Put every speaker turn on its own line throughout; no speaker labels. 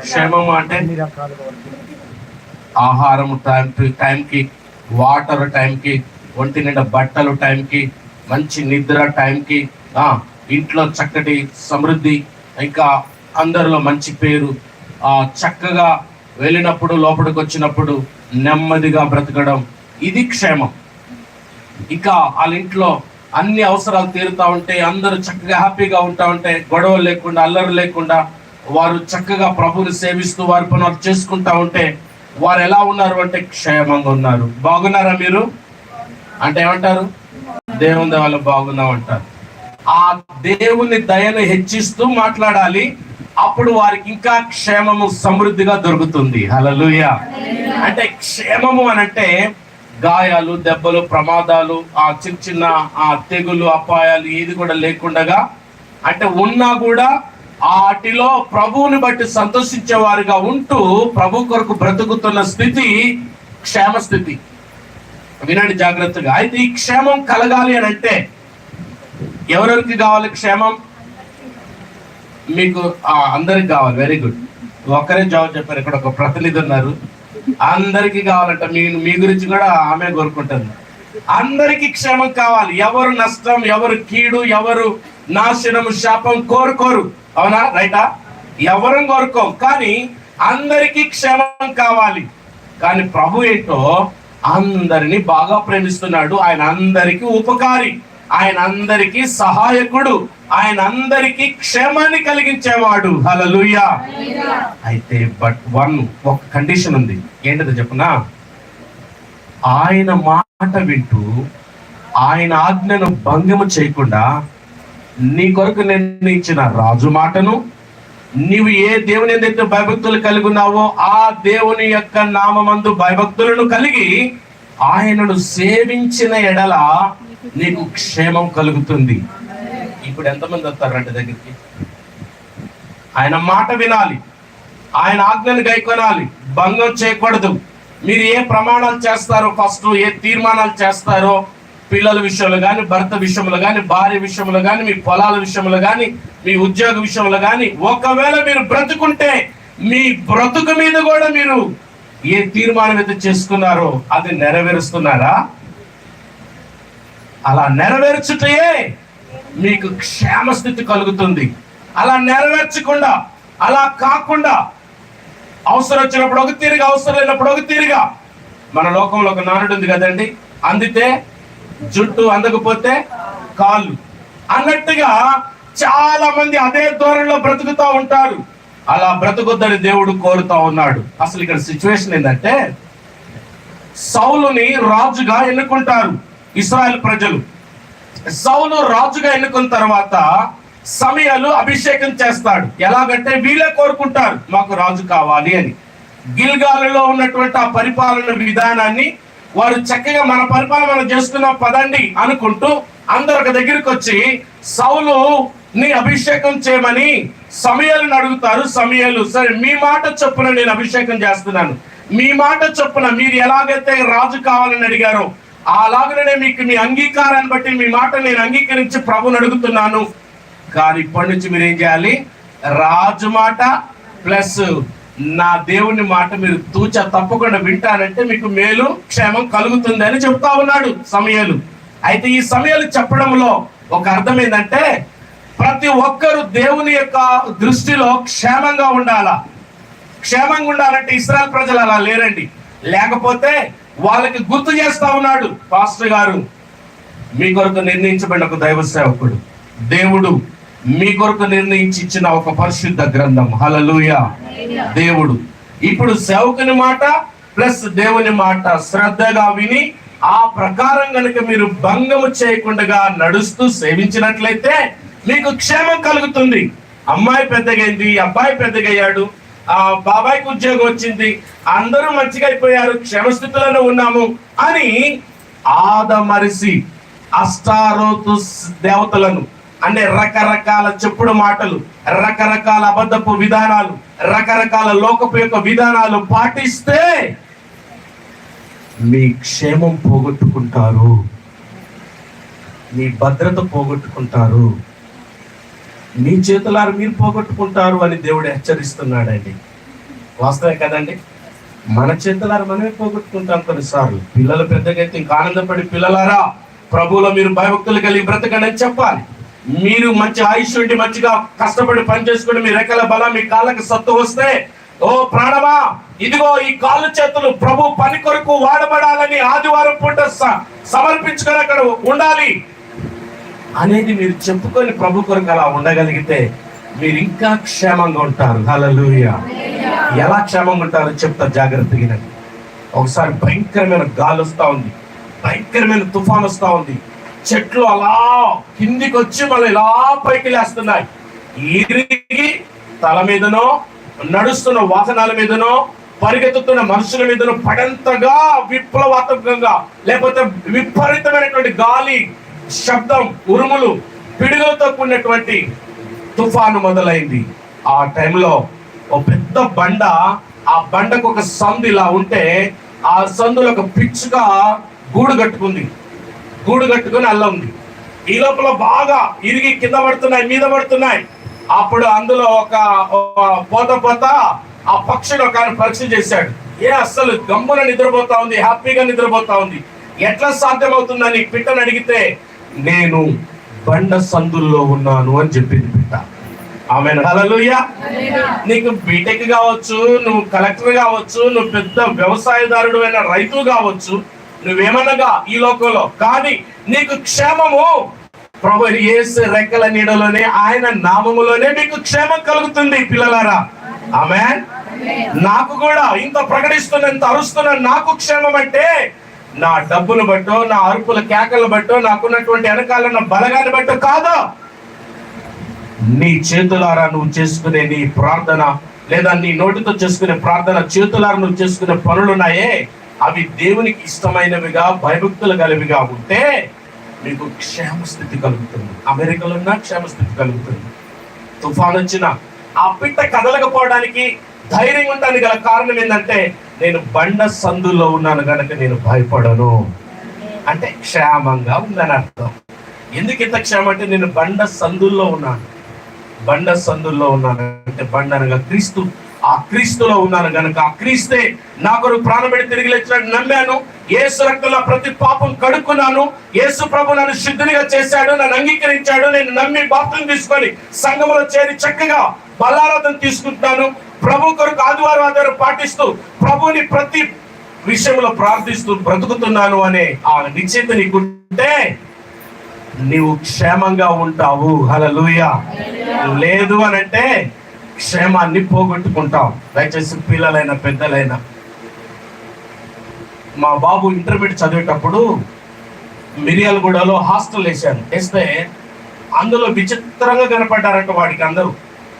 క్షేమము అంటే. ఆహారం టైం టైంకి వాటర్ టైంకి ఒంటి నిండా బట్టలు టైంకి మంచి నిద్ర టైంకి ఆ, ఇంట్లో చక్కటి సమృద్ధి ఇంకా అందరిలో మంచి పేరు ఆ, చక్కగా వెళ్ళినప్పుడు లోపలికి వచ్చినప్పుడు నెమ్మదిగా బ్రతకడం ఇది క్షేమం ఇంకా వాళ్ళ ఇంట్లో అన్ని అవసరాలు తీరుతా ఉంటే అందరూ చక్కగా హ్యాపీగా ఉంటా ఉంటే గొడవలు లేకుండా అల్లరి లేకుండా వారు చక్కగా ప్రభుని సేవిస్తూ వారి పనులు చేసుకుంటా ఉంటే వారు ఎలా ఉన్నారు అంటే క్షేమంగా ఉన్నారు. బాగున్నారా మీరు? అంటే ఏమంటారు? దేవుని వాళ్ళు వల్ల బాగున్నాం అంటారు. ఆ దేవుని దయను హెచ్చిస్తూ మాట్లాడాలి. అప్పుడు వారికి ఇంకా క్షేమము సమృద్ధిగా దొరుకుతుంది. హలలుయ అంటే క్షేమము అని అంటే గాయాలు దెబ్బలు ప్రమాదాలు ఆ చిన్న చిన్న ఆ తెగులు అపాయాలు ఏది కూడా లేకుండగా అంటే ఉన్నా కూడా వాటిలో ప్రభువుని బట్టి సంతోషించే వారిగా ఉంటూ ప్రభు కొరకు బ్రతుకుతున్న స్థితి క్షేమ స్థితి. వినండి జాగ్రత్తగా. అయితే ఈ క్షేమం కలగాలి అని అంటే ఎవరెవరికి కావాలి క్షేమం? మీకు అందరికి కావాలి. వెరీ గుడ్ ఒక్కరే జవాబు చెప్పారు. ఇక్కడ ఒక ప్రతినిధి ఉన్నారు. అందరికి కావాలంట. మీ మీ గురించి కూడా ఆమె కోరుకుంటుంది. అందరికీ క్షేమం కావాలి. ఎవరు నష్టం ఎవరు కీడు ఎవరు నాశనము శాపం కోరుకోరు. అవునా? రైటా? ఎవరం కోరుకోం. కానీ అందరికీ క్షేమం కావాలి. కానీ ప్రభు ఏంటో అందరిని బాగా ప్రేమిస్తున్నాడు. ఆయన అందరికీ ఉపకారి. ఆయన అందరికీ సహాయకుడు. ఆయన అందరికీ క్షేమాన్ని కలిగించేవాడు. హలలుయా అయితే బట్ వన్ ఒక కండిషన్ ఉంది. ఏంటది చెప్పునా? ఆయన మాట వింటూ ఆయన ఆజ్ఞను భంగము చేయకుండా నీ కొరకు నిర్ణయించిన రాజు మాటను నీవు ఏ దేవుని ఏదైతే భయభక్తులు కలిగి ఉన్నావో ఆ దేవుని యొక్క నామమందు భయభక్తులను కలిగి ఆయనను సేవించిన ఎడల నీకు క్షేమం కలుగుతుంది. ఇప్పుడు ఎంతమంది వస్తారంటే దగ్గరికి? ఆయన మాట వినాలి. ఆయన ఆజ్ఞను గైకొనాలి. భంగం చేయకూడదు. మీరు ఏ ప్రమాణాలు చేస్తారో ఫస్ట్ ఏ తీర్మానాలు చేస్తారో పిల్లల విషయంలో కానీ భర్త విషయంలో కానీ భార్య విషయంలో కానీ మీ పొలాల విషయంలో కానీ మీ ఉద్యోగ విషయంలో కానీ ఒకవేళ మీరు బ్రతుకుంటే మీ బ్రతుకు మీద కూడా మీరు ఏ తీర్మానం అయితే చేసుకున్నారో అది నెరవేరుస్తున్నారా? అలా నెరవేర్చుటయే మీకు క్షేమస్థితి కలుగుతుంది. అలా నెరవేర్చకుండా అలా కాకుండా అవసరం వచ్చినప్పుడు ఒక తీరుగా అవసరం లేనప్పుడు ఒక తీరుగా. మన లోకంలో ఒక నానుడు ఉంది కదండి. అందితే జుట్టు అందకపోతే కాళ్ళు. అన్నట్టుగా చాలా మంది అదే ధోరణిలో బ్రతుకుతా ఉంటారు. అలా బ్రతుకుద్దని దేవుడు కోరుతా ఉన్నాడు. అసలు ఇక్కడ సిచ్యువేషన్ ఏంటంటే సౌలుని రాజుగా ఎన్నుకుంటారు ఇస్రాయల్ ప్రజలు. సౌలు రాజుగా ఎన్నుకున్న తర్వాత సమయాలు అభిషేకం చేస్తాడు. ఎలాగంటే వీళ్ళే కోరుకుంటారు మాకు రాజు కావాలి అని. గిల్గాలలో ఉన్నటువంటి ఆ పరిపాలన విధానాన్ని వారు చక్కగా మన పరిపాలన మనం చేసుకున్నాం పదండి అనుకుంటూ అందరు ఒక దగ్గరికి వచ్చి సౌలు నీ అభిషేకం చేయమని సమయాలను అడుగుతారు సమయాలు. సరే మీ మాట చొప్పున నేను అభిషేకం చేస్తున్నాను. మీ మాట చొప్పున మీరు ఎలాగైతే రాజు కావాలని అడిగారో అలాగనే మీకు మీ అంగీకారాన్ని బట్టి మీ మాట నేను అంగీకరించి ప్రభుని అడుగుతున్నాను. కానీ ఇప్పటి నుంచి మీరు ఏం చేయాలి? రాజు మాట ప్లస్ నా దేవుని మాట మీరు తూచ తప్పకుండా వింటారంటే మీకు మేలు క్షేమం కలుగుతుంది అని చెప్తా ఉన్నాడు సమయాలు. అయితే ఈ సమయాలు చెప్పడంలో ఒక అర్థం ఏంటంటే ప్రతి ఒక్కరు దేవుని యొక్క దృష్టిలో క్షేమంగా ఉండాలా? క్షేమంగా ఉండాలంటే ఇస్రాయల్ ప్రజలు అలా లేరండి. లేకపోతే వాళ్ళకి గుర్తు చేస్తా ఉన్నాడు పాస్టర్ గారు. మీ కొరకు నిర్ణయించబడిన ఒక దైవ సేవకుడు దేవుడు. మీ కొరకు నిర్ణయించి ఇచ్చిన ఒక పరిశుద్ధ గ్రంథం. హలలుయ దేవుడు. ఇప్పుడు సేవకుని మాట ప్లస్ దేవుని మాట శ్రద్ధగా విని ఆ ప్రకారం కనుక మీరు భంగము చేయకుండా నడుస్తూ సేవించినట్లయితే మీకు క్షేమం కలుగుతుంది. అమ్మాయి పెద్దగైంది అబ్బాయి పెద్దగయ్యాడు ఆ బాబాయ్కి ఉద్యోగం వచ్చింది అందరూ మంచిగా అయిపోయారు క్షేమస్థితిలోనే ఉన్నాము అని ఆదమరిసి అష్టారోతు దేవతలను అంటే రకరకాల చెప్పుడు మాటలు రకరకాల అబద్ధపు విధానాలు రకరకాల లోకపు యొక్క విధానాలు పాటిస్తే మీ క్షేమం పోగొట్టుకుంటారు. మీ భద్రత పోగొట్టుకుంటారు. మీ చేతులారు మీరు పోగొట్టుకుంటారు అని దేవుడు హెచ్చరిస్తున్నాడండి. వాస్తవే కదండి? మన చేతులారు మనమే పోగొట్టుకుంటాం కొన్నిసార్లు. పిల్లలు పెద్దగైతే ఇంకా ఆనందపడి పిల్లలారా ప్రభువులో మీరు భయభక్తులు కలిగి బ్రతకండి అని చెప్పాలి. మీరు మంచి ఆయుష్ ఉండి మంచిగా కష్టపడి పని చేసుకుని మీ రెక్కల బలం మీ కాళ్ళకి సత్తు వస్తే ఓ ప్రాణమా? ఇదిగో ఈ కాళ్ళు చేతులు ప్రభు పని కొరకు వాడబడాలని ఆదివారం పూట స- సమర్పించుకొని అక్కడ ఉండాలి. అనేది మీరు చెప్పుకొని ప్రభు కొరకు అలా ఉండగలిగితే మీరు ఇంకా క్షేమంగా ఉంటారు. హల్లెలూయా. ఎలా క్షేమంగా ఉంటారో చెప్తా జాగ్రత్తగా ఒకసారి భయంకరమైన గాలి వస్తా ఉంది. భయంకరమైన తుఫాన్ వస్తా ఉంది. చెట్లు అలా కిందికి వచ్చి మళ్ళీ ఇలా పైకి లేస్తున్నాయి ఇరిగి తల మీదనో నడుస్తున్న వాహనాల మీదనో పరిగెత్తుతున్న మనుషుల మీదనో పడంతగా విప్లవాత్మకంగా లేకపోతే విపరీతమైనటువంటి గాలి శబ్దం ఉరుములు పిడుగులతో కూడినటువంటి తుఫాను మొదలైంది. ఆ టైంలో ఒక పెద్ద బండ ఆ బండకు ఒక సందు ఇలా ఉంటే ఆ సందులో ఒక పిచ్చుగా గూడు కట్టుకుంది. గూడు కట్టుకుని అల్ల. ఉంది ఈ లోపల బాగా ఇరిగి కింద పడుతున్నాయి మీద పడుతున్నాయి. అప్పుడు అందులో ఒక పోత పోత ఆ పక్షిని ఒక ఆయన పరీక్ష చేశాడు. ఏ అస్సలు గమ్మున నిద్రపోతా ఉంది హ్యాపీగా నిద్రపోతా ఉంది. ఎట్లా సాధ్యమవుతుందని పిట్టని అడిగితే నేను బండ సందుల్లో ఉన్నాను అని చెప్పింది పిట్ట. ఆమె హల్లెలూయా. నీకు బీటెక్ కావచ్చు నువ్వు కలెక్టర్ కావచ్చు నువ్వు పెద్ద వ్యవసాయదారుడు అయిన రైతు కావచ్చు నువ్వేమనగా ఈ లోకంలో? కానీ నీకు క్షేమము. ప్రభు యేసు రెక్కల నీడలోనే ఆయన నామములోనే మీకు క్షేమం కలుగుతుంది పిల్లలారా. ఆమె నాకు కూడా ఇంత ప్రకటిస్తున్న ఇంత అరుస్తున్న నాకు క్షేమం అంటే నా డబ్బును బట్టో నా అరుపుల కేకలు బట్టో నాకున్నటువంటి వెనకాల ఉన్న బలగాన్ని బట్టో కాదు. నీ చేతులారా నువ్వు చేసుకునే నీ ప్రార్థన లేదా నీ నోటితో చేసుకునే ప్రార్థన చేతులారా నువ్వు చేసుకునే పనులున్నాయే? అవి దేవునికి ఇష్టమైనవిగా భయభక్తులు కలివిగా ఉంటే మీకు క్షేమ స్థితి కలుగుతుంది. అమెరికాలో ఉన్న క్షేమ స్థితి కలుగుతుంది. తుఫాన్ వచ్చిన ఆ పిట్ట కదలకపోవడానికి ధైర్యం ఉండడానికి గల కారణం ఏంటంటే నేను బండ సందుల్లో ఉన్నాను కనుక నేను భయపడను. అంటే క్షేమంగా ఉందని అర్థం. ఎందుకు ఇంత క్షేమం అంటే నేను బండ సందుల్లో ఉన్నాను. బండ సందుల్లో ఉన్నాను అంటే బండ అనగా క్రీస్తు ఆ క్రీస్తులో ఉన్నాను గనక ఆ క్రీస్తే నా కొరకు ప్రాణం పెట్టి తిరిగి లేచినట్టు నమ్మాను. ఏసు రక్తంలో ప్రతి పాపం కడుక్కున్నాను. యేసు ప్రభు నన్ను శుద్ధినిగా చేశాడు నన్ను అంగీకరించాడు. నేను నమ్మి బాప్తం తీసుకొని సంఘంలో చేరి చక్కగా బలారాధన తీసుకుంటున్నాను. ప్రభు కొరకు ఆదివారం ఆధారం పాటిస్తూ ప్రభుని ప్రతి విషయంలో ప్రార్థిస్తూ బ్రతుకుతున్నాను అనే ఆ నిశ్చిత నీకుంటే నీవు క్షేమంగా ఉంటావు. హలలుయ లేదు అని అంటే క్షేమాన్ని పోగొట్టుకుంటాం. దయచేసి పిల్లలైన పెద్దలైన. మా బాబు ఇంటర్మీడియట్ చదివేటప్పుడు మిరియాలగూడలో హాస్టల్ వేశాను వేస్తే అందులో విచిత్రంగా కనపడ్డారంట వాడికి అందరూ.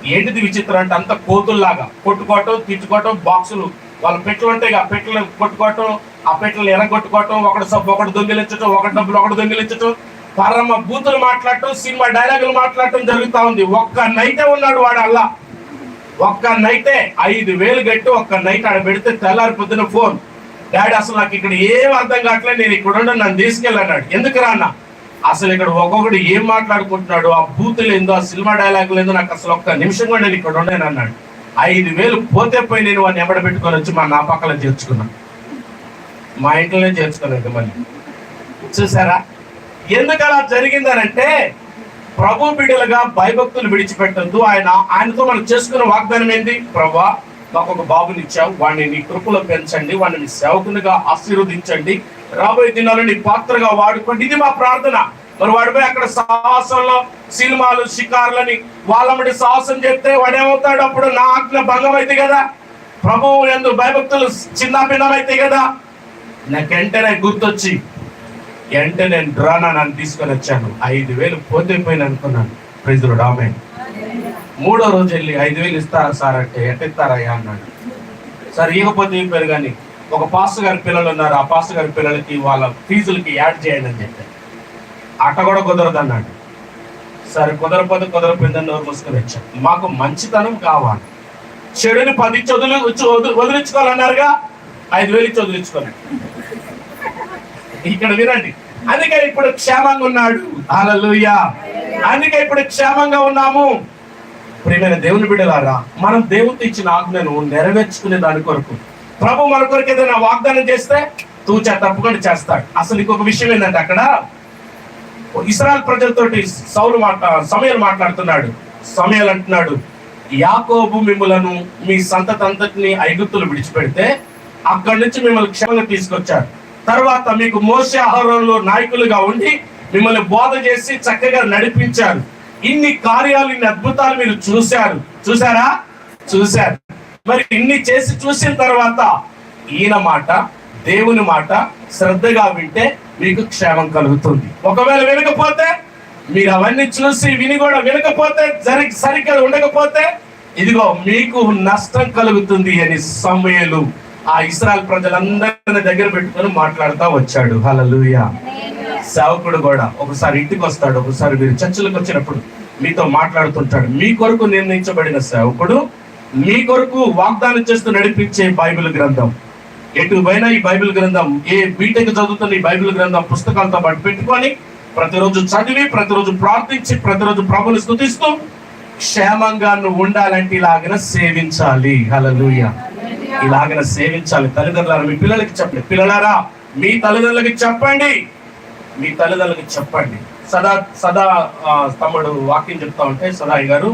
ఏంటిది విచిత్రం అంటే అంత కోతుల్లాగా. కొట్టుకోవటం తిట్టుకోవటం బాక్సులు. వాళ్ళ పెట్టెలు ఉంటాయి ఆ పెట్టెలు కొట్టుకోవటం ఆ పెట్టెలు ఎరగొట్టుకోవటం ఒకటి సబ్బు ఒకటి దొంగిలించటం ఒకటి డబ్బులు ఒకటి దొంగిలించటం. పరమ బూతులు మాట్లాడటం సినిమా డైలాగులు మాట్లాడటం జరుగుతూ ఉంది. ఒక్క నైటే ఉన్నాడు వాడు అల్లా. ఒక్క నైటే ఐదు వేలు కట్టి ఒక్క నైట్ ఆడ పెడితే తెల్లారి పొద్దున ఫోన్. డాడీ అసలు నాకు ఇక్కడ ఏం అర్థం కావట్లేదు నేను ఇక్కడ ఉండి నన్ను తీసుకెళ్ళన్నాడు. ఎందుకు రాన్న అసలు ఇక్కడ ఒక్కొక్కడు ఏం మాట్లాడుకుంటున్నాడు ఆ బూతులు ఏందో ఆ సినిమా డైలాగులు ఏందో నాకు అసలు ఒక్క నిమిషం కూడా నేను ఇక్కడ ఉండేను అన్నాడు. ఐదు వేలు పోతే పోయి నేను వాడిని ఎంబడ పెట్టుకొని వచ్చి మా నా పక్కన చేర్చుకున్నాను మా ఇంట్లోనే చేర్చుకున్నాను మళ్ళీ. చూసారా? ఎందుకు అలా జరిగిందనంటే ప్రభు బిడ్డలుగా భయభక్తులు విడిచిపెట్టద్దు. ఆయన ఆయనతో మనం చేసుకున్న వాగ్దానం ఏంది ప్రభా మాకు ఒక బాబుని ఇచ్చావు. వాడిని నీ కృపలో పెంచండి. వాడిని సేవకునిగా ఆశీర్వదించండి. రాబోయే దినాలు నీ పాత్రగా వాడుకోండి. ఇది మా ప్రార్థన. మరి వాడిపై అక్కడ సాహసంలో సినిమాలు షికారులని వాళ్ళమ్మడి సాహసం చేస్తే వాడేమవుతాడు? అప్పుడు నా ఆజ్ఞ భంగం అయితే కదా. ప్రభువు ఎందు భయభక్తులు చిన్న భిన్నమైతే కదా. నాకు వెంటనే గుర్తొచ్చి వెంటనే నేను డ్రానా నన్ను తీసుకొని వచ్చాను. ఐదు వేలు పోతే పోయిన అనుకున్నాను. ప్రైజులు ఆమె మూడో రోజు వెళ్ళి ఐదు వేలు ఇస్తారా సార్ అంటే ఎట్ట ఇస్తారయ్యా? అన్నాడు. సార్ ఇవ్వకపోతే ఏం పేరు కానీ ఒక పాస్ గారి పిల్లలు ఉన్నారు. ఆ పాస్ గారి పిల్లలకి వాళ్ళ ఫీజులకి యాడ్ చేయండి అని చెప్పారు అట్ట కూడా కుదరదు అన్నాడు. సరే కుదరపోతే కుదరపోయిందని నోరు మూసుకొని వచ్చాం. మాకు మంచితనం కావాలి. చెడుని పది చదువులు వదిలించుకోవాలన్నారుగా. ఐదు వేలు ఇచ్చి ఇక్కడ వినండి. అందుకే ఇప్పుడు క్షేమంగా ఉన్నాడు. అలలుయ అందుకే ఇప్పుడు క్షేమంగా ఉన్నాము. ప్రియమైన దేవుని బిడ్డలారా మనం దేవునితో ఇచ్చిన ఆజ్ఞను నెరవేర్చుకునే దాని కొరకు. ప్రభు మన కొరకు ఏదైనా వాగ్దానం చేస్తే తూచా తప్పకుండా చేస్తాడు. అసలు ఇంకొక విషయం ఏంటంటే అక్కడ ఇస్రాయల్ ప్రజలతోటి సౌలు మాట్లా సమయాలు మాట్లాడుతున్నాడు. సమయాలు అంటున్నాడు. యాకోబు మిమ్మలను మీ సంతతంతటిని ఐగుప్తులు విడిచిపెడితే అక్కడి నుంచి మిమ్మల్ని క్షేమంగా తీసుకొచ్చాడు తర్వాత మీకు మోసే ఆహారంలో నాయకులుగా ఉండి మిమ్మల్ని బోధ చేసి చక్కగా నడిపించారు. ఇన్ని కార్యాలు ఇన్ని అద్భుతాలు మీరు చూశారు. చూసారా చూశారు. మరి ఇన్ని చేసి చూసిన తర్వాత ఈయన మాట దేవుని మాట శ్రద్ధగా వింటే మీకు క్షేమం కలుగుతుంది. ఒకవేళ వినకపోతే మీరు అవన్నీ చూసి విని కూడా వినకపోతే జరి సరిగ్గా ఉండకపోతే ఇదిగో మీకు నష్టం కలుగుతుంది అని సమయలు ఆ ఇస్రాయల్ ప్రజలందరిని దగ్గర పెట్టుకొని మాట్లాడుతూ వచ్చాడు. హలలుయ సేవకుడు కూడా ఒకసారి ఇంటికి వస్తాడు ఒకసారి మీరు చర్చలకు వచ్చినప్పుడు మీతో మాట్లాడుతుంటాడు. మీ కొరకు నిర్ణయించబడిన సేవకుడు మీ కొరకు వాగ్దానం చేస్తూ నడిపించే బైబిల్ గ్రంథం. ఎటు పైన ఈ బైబిల్ గ్రంథం ఏ బీటెక్ చదువుతున్న ఈ బైబిల్ గ్రంథం పుస్తకాలతో పాటు పెట్టుకొని ప్రతిరోజు చదివి ప్రతిరోజు ప్రార్థించి ప్రతిరోజు ప్రభుని స్థుతిస్తూ క్షేమంగా నువ్వు ఉండాలంటే ఇలాగిన సేవించాలి. హలలుయ ఇలాగన సేవించాలి. తల్లిదండ్రులారా మీ పిల్లలకి చెప్పండి. పిల్లలారా మీ తల్లిదండ్రులకి చెప్పండి. మీ తల్లిదండ్రులకి చెప్పండి. సదా సదా తమ్ముడు వాక్యం చెప్తా ఉంటే సదాయి గారు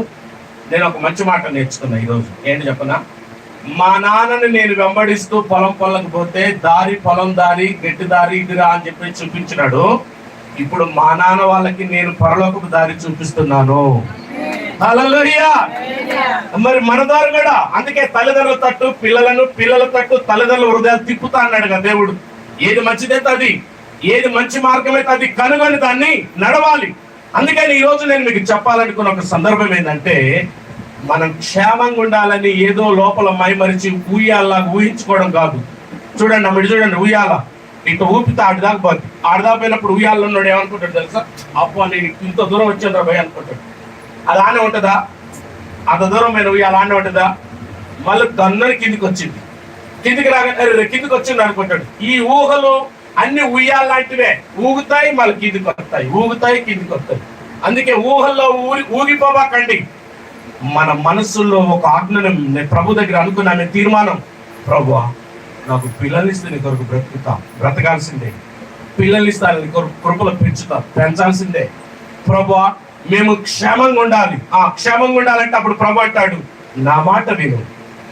నేను ఒక మంచి మాట నేర్చుకున్నా ఈరోజు. ఏంటి చెప్పనా? మా నాన్నని నేను వెంబడిస్తూ పొలం పొలంకి పోతే దారి పొలం దారి గట్టి దారి ఇదిరా అని చెప్పి చూపించినాడు. ఇప్పుడు మా నాన్న వాళ్ళకి నేను పరలోకపు దారి చూపిస్తున్నాను. మరి మన దారి కూడా అందుకే తల్లిదండ్రుల తట్టు పిల్లలను పిల్లల తట్టు తల్లిదండ్రుల హృదయాలు తిప్పుతా అన్నాడు కదా దేవుడు. ఏది మంచిదైతే అది ఏది మంచి మార్గమైతే అది కనుగొని దాన్ని నడవాలి. అందుకని ఈ రోజు నేను మీకు చెప్పాలనుకున్న ఒక సందర్భం ఏంటంటే మనం క్షేమంగా ఉండాలని ఏదో లోపల మైమరిచి ఊయాలా ఊహించుకోవడం కాదు. చూడండి అమ్మ చూడండి ఉయ్యాల ఇటు ఊపితే ఆడిదాకా పోతుంది ఆడిదాకా పోయినప్పుడు ఉయ్యాలలో ఉన్నాడు ఏమనుకుంటాడు తెలుసా? అప్పు నేను ఇంత దూరం వచ్చాను భయ అనుకుంటాడు. అలానే ఉంటుందా? అంత దూరం పోయిన ఉయ్య అలానే ఉంటుందా? మళ్ళీ దన్నని కిందికి వచ్చింది. కిందికి రాగానే అరే, కిందికి వచ్చింది అనుకుంటాడు. ఈ ఊహలు అన్ని ఉయ్యాలాంటివే ఊగుతాయి మళ్ళీ కిందికి వస్తాయి. ఊగుతాయి కిందికి వస్తాయి. అందుకే ఊహల్లో ఊరి ఊగిపోబాకండి మన మనసులో ఒక ఆజ్ఞను ప్రభు దగ్గర అనుకున్నాను తీర్మానం. ప్రభు నాకు పిల్లల్ని నీ కొరకు బ్రతుకుతా బ్రతకాల్సిందే. పిల్లల్ని నీ కొరకు కృపలు పెంచుతా పెంచాల్సిందే. ప్రభు మేము క్షేమంగా ఉండాలి. ఆ క్షేమంగా ఉండాలంటే అప్పుడు ప్రభు అంటాడు నా మాట విను.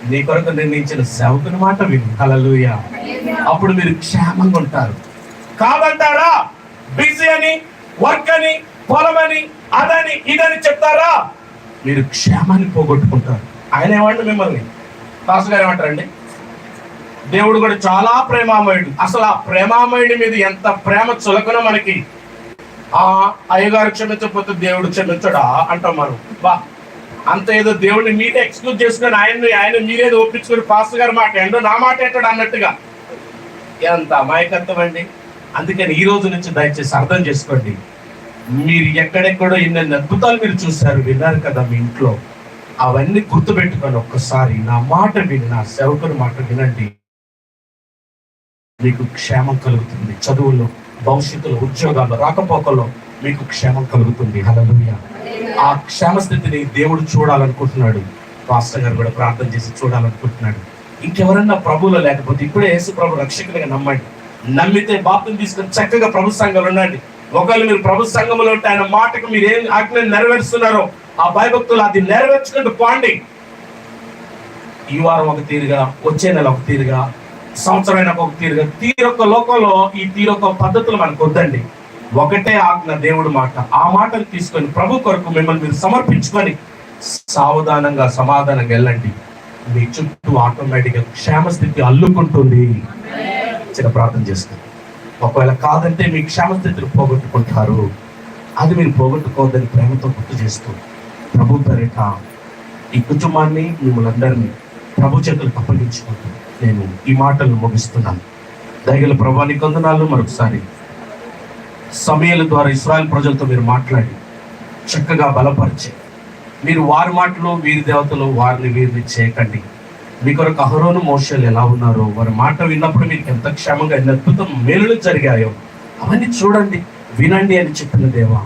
నీ కొరకు నిర్ణయించిన సేవకుని మాట విను. కలలుయ అప్పుడు మీరు క్షేమంగా ఉంటారు. కాదంటారా? బిజీ అని వర్క్ అని పొలమని అదని ఇదని చెప్తారా? మీరు క్షేమాన్ని పోగొట్టుకుంటారు. ఆయన ఏమంటారు మిమ్మల్ని? దాసు గారు ఏమంటారండి? దేవుడు కూడా చాలా ప్రేమామయుడు. అసలు ఆ ప్రేమామయుడి మీద ఎంత ప్రేమ చులకనో మనకి. ఆ అయ్యగారు క్షమించకపోతే దేవుడు క్షమించడా? అంటాం మనం బా అంత ఏదో దేవుడిని మీరే ఎక్స్క్యూజ్ చేసుకొని ఆయన్ని ఆయన మీరేదో ఒప్పించుకొని పాస్టర్ గారు మాట ఏంటో నా మాట ఏంటాడు అన్నట్టుగా. ఎంత అమాయకత్వం అండి. అందుకని ఈ రోజు నుంచి దయచేసి అర్థం చేసుకోండి. మీరు ఎక్కడెక్కడో ఇన్ని అద్భుతాలు మీరు చూశారు విన్నారు కదా మీ ఇంట్లో. అవన్నీ గుర్తుపెట్టుకొని ఒక్కసారి నా మాట విని నా సేవకుని మాట వినండి. మీకు క్షేమం కలుగుతుంది. చదువులో భవిష్యత్తులో ఉద్యోగాల్లో రాకపోకల్లో మీకు క్షేమం కలుగుతుంది. హల్లెలూయా. ఆ క్షేమ స్థితిని దేవుడు చూడాలనుకుంటున్నాడు. పాస్టర్ గారు కూడా ప్రార్థన చేసి చూడాలనుకుంటున్నాడు. ఇంకెవరన్నా ప్రభువులో లేకపోతే ఇప్పుడే యేసు ప్రభు రక్షకులుగా నమ్మండి. నమ్మితే బాప్తిని తీసుకొని చక్కగా ప్రభు సంఘంలో ఉండండి. ఒకవేళ మీరు ప్రభు సంఘంలో ఉంటే ఆయన మాటకు మీరు ఏం ఆజ్ఞలు నెరవేరుస్తున్నారో ఆ భయభక్తులు అది నెరవేర్చుకుంటూ పోండి. ఈ వారం ఒక తీరుగా వచ్చే నెల ఒక తీరుగా సంవత్సరమైన ఒక తీరుగా తీరొక్క లోకంలో ఈ తీరొక్క పద్ధతులు మనకు వద్దండి. ఒకటే ఆజ్ఞ దేవుడు మాట. ఆ మాటలు తీసుకొని ప్రభు కొరకు మిమ్మల్ని మీరు సమర్పించుకొని సావధానంగా సమాధానంగా వెళ్ళండి. మీ చుట్టూ ఆటోమేటిక్గా క్షేమ స్థితి అల్లుకుంటుంది. చిన్న ప్రార్థన చేస్తుంది ఒకవేళ కాదంటే మీ క్షేమ స్థితిని పోగొట్టుకుంటారు. అది మీరు పోగొట్టుకోవద్దని ప్రేమతో గుర్తు చేస్తూ ప్రభు పేరిట ఈ కుటుంబాన్ని మిమ్మల్ని అందరినీ ప్రభు చేతులకు అప్పగించుకుంటుంది నేను ఈ మాటలు ముగిస్తున్నాను. దయగల ప్రభాని కొందనాలు మరొకసారి. సమయాల ద్వారా ఇస్రాయల్ ప్రజలతో మీరు మాట్లాడి చక్కగా బలపరిచి మీరు వారి మాటలు వీరి దేవతలు వారిని వీరిని చేయకండి. మీ కొరకు అహరోను మోషలు ఎలా ఉన్నారో వారి మాట విన్నప్పుడు మీకు ఎంత క్షేమంగా ఎన్ని అద్భుతం మేలులు జరిగాయో అవన్నీ చూడండి వినండి అని చెప్పిన దేవా.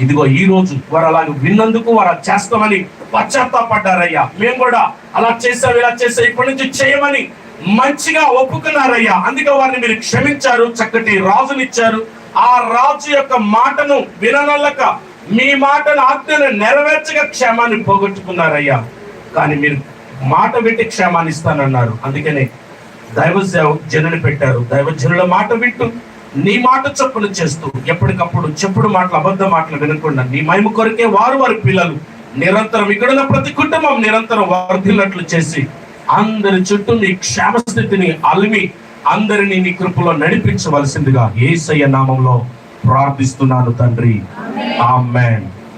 ఇదిగో ఈ రోజు వారు అలాగ విన్నందుకు వారు అది చేస్తామని పశ్చాత్తాపడ్డారయ్యా. మేము కూడా అలా చేసావు ఇలా చేసావు ఇప్పటి నుంచి చేయమని మంచిగా ఒప్పుకున్నారయ్యా. అందుకే వారిని మీరు క్షమించారు చక్కటి రాజునిచ్చారు. ఆ రాజు యొక్క మాటను విననల్లక మీ మాటను ఆజ్ఞను నెరవేర్చగా క్షేమాన్ని పోగొట్టుకున్నారయ్యా. కానీ మీరు మాట వింటే క్షేమాన్ని ఇస్తానన్నారు. అందుకనే దైవ జనుని పెట్టారు. దైవజనుల మాట వింటూ నీ మాట చొప్పున చేస్తూ ఎప్పటికప్పుడు చెప్పుడు మాటలు అబద్ధ మాటలు వినకుండా నీ మహిమ కొరకే వారు వారి పిల్లలు నిరంతరం ఇక్కడున్న ప్రతి కుటుంబం నిరంతరం వర్ధిల్లట్లు చేసి అందరి చుట్టూ నీ క్షేమస్థితిని అలిమి అందరినీ నీ కృపలో నడిపించవలసిందిగా ఏసయ్య నామంలో ప్రార్థిస్తున్నాను తండ్రి. ఆమెన్.